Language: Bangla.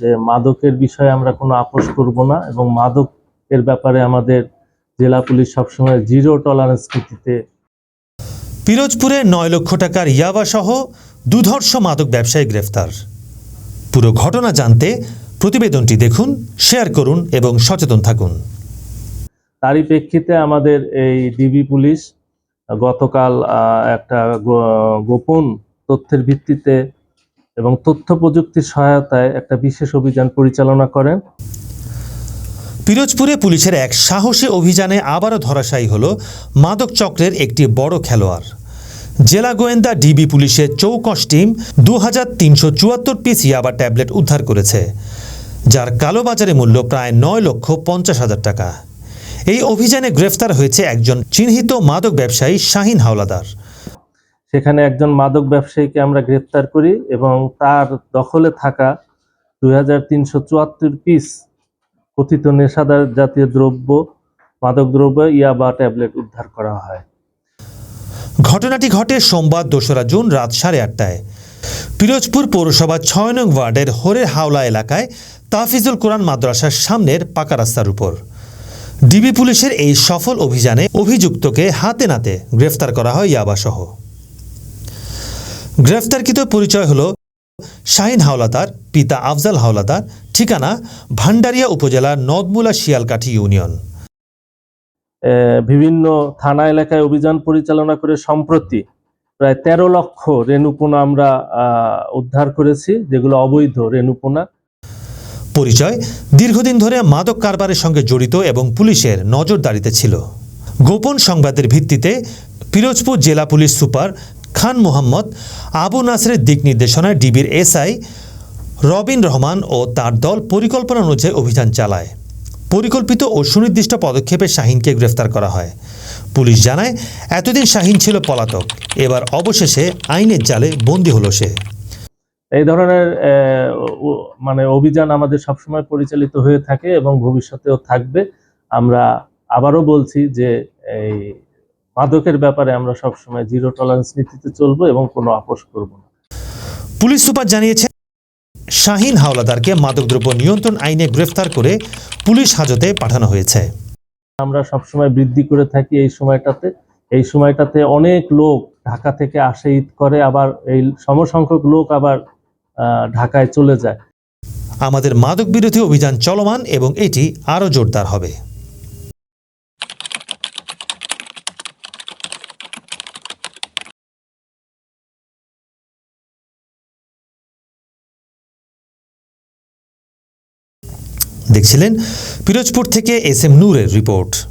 যে মাদকের বিষয়ে আমরা কোনো আপোষ করব না এবং মাদকের ব্যাপারে আমাদের জেলা পুলিশ সবসময় জিরো টলারেন্স নীতিতে পিরোজপুরে নয় লক্ষ টাকার ইয়াবা সহ দুধর্ষ মাদক ব্যবসায়ী গ্রেফতার। পুরো ঘটনা জানতে প্রতিবেদনটি দেখুন শেয়ার করুন এবং সচেতন থাকুন। তারই প্রেক্ষিতে আমাদের এই ডিবি পুলিশ গতকাল একটা গোপন তথ্যের ভিত্তিতে এবং তথ্য প্রযুক্তির সহায়তায় একটা বিশেষ অভিযান পরিচালনা করেন। পিরোজপুরে পুলিশের এক সাহসী অভিযানে আবারও ধরাশায়ী হল মাদক চক্রের একটি বড় খেলোয়াড়। জেলা গোয়েন্দা ডিবি পুলিশের চৌকশ টিম দু হাজার তিনশো চুয়াত্তর পিস ইয়াবা ট্যাবলেট উদ্ধার করেছে, যার কালোবাজারে মূল্য প্রায় নয় লক্ষ পঞ্চাশ হাজার টাকা। এই অভিযানে গ্রেফতার হয়েছে একজন চিহ্নিত মাদক ব্যবসায়ী শাহিন হাওলাদার। সেখানে একজন মাদক ব্যবসায়ীকে আমরা গ্রেপ্তার করি এবং তার দখলে থাকা দুই হাজার তিনশো চুয়াত্তর পিস কথিত নেশাদার জাতীয় দ্রব্য, মাদক দ্রব্য ইয়াবা ট্যাবলেট উদ্ধার করা হয়। ঘটনাটি ঘটে সোমবার দোসরা জুন রাত সাড়ে আটটায়। পিরোজপুর পৌরসভা ছয় নং ওয়ার্ডের হরের হাওলা এলাকায় তাফিজুল কোরআন মাদ্রাসার সামনের পাকা রাস্তার উপর। ডিবি পুলিশের এই সফল অভিযানে অভিযুক্তকে হাতে নাতে গ্রেফতার করা হয় ইয়াবাসহ। গ্রেফতারকৃত পরিচয় হল শাহিন হাওলাদার পিতা আফজাল হাওলাদার ঠিকানা ভান্ডারিয়া উপজেলার নদমুলা শিয়ালকাঠি ইউনিয়ন। বিভিন্ন থানা এলাকায় অভিযান পরিচালনা করে সম্প্রতি প্রায় তেরো লক্ষ রেণুপোনা আমরা উদ্ধার করেছি যেগুলো অবৈধ রেণুপোনা। পরিচয় দীর্ঘদিন ধরে মাদক কারবারের সঙ্গে জড়িত এবং পুলিশের নজরদারিতে ছিল। গোপন সংবাদের ভিত্তিতে পিরোজপুর জেলা পুলিশ সুপার খান মোহাম্মদ আবু নাসরের দিক নির্দেশনায় ডিবির এসআই রবিন রহমান ও তার দল পরিকল্পনা অনুযায়ী অভিযান চালায়। পরিকল্পিত ও সুনির্দিষ্ট পদক্ষেপে শাহিনকে গ্রেফতার করা হয়। পুলিশ জানায়, এতদিন শাহিন ছিল পলাতক। এবার অবশেষে আইনের জালে বন্দী হলো সে। এই ধরনের মানে অভিযান আমাদের সবসময় পরিচালিত হয়ে থাকে এবং ভবিষ্যতেও থাকবে। আমরা আবারও বলছি যে এই মাদকের ব্যাপারে আমরা সবসময় জিরো টলারেন্স নীতিতে চলবো এবং কোনো আপোষ করব না। পুলিশ সুপার জানিয়েছেন শাহিন হাওলাদারকে মাদকদ্রব্য নিয়ন্ত্রণ আইনে গ্রেফতার করে পুলিশ হাজতে পাঠানো হয়েছে। আমরা সবসময় বৃদ্ধি করে থাকি এই সময়টাতে। এই সময়টাতে অনেক লোক ঢাকা থেকে আসে ঈদ করে আবার এই সমসংখ্যক লোক আবার ঢাকায় চলে যায়। আমাদের মাদক বিরোধী অভিযান চলমান এবং এটি আরও জোরদার হবে। দেখছিলেন। পিরোজপুর থেকে এস এম নূরের রিপোর্ট।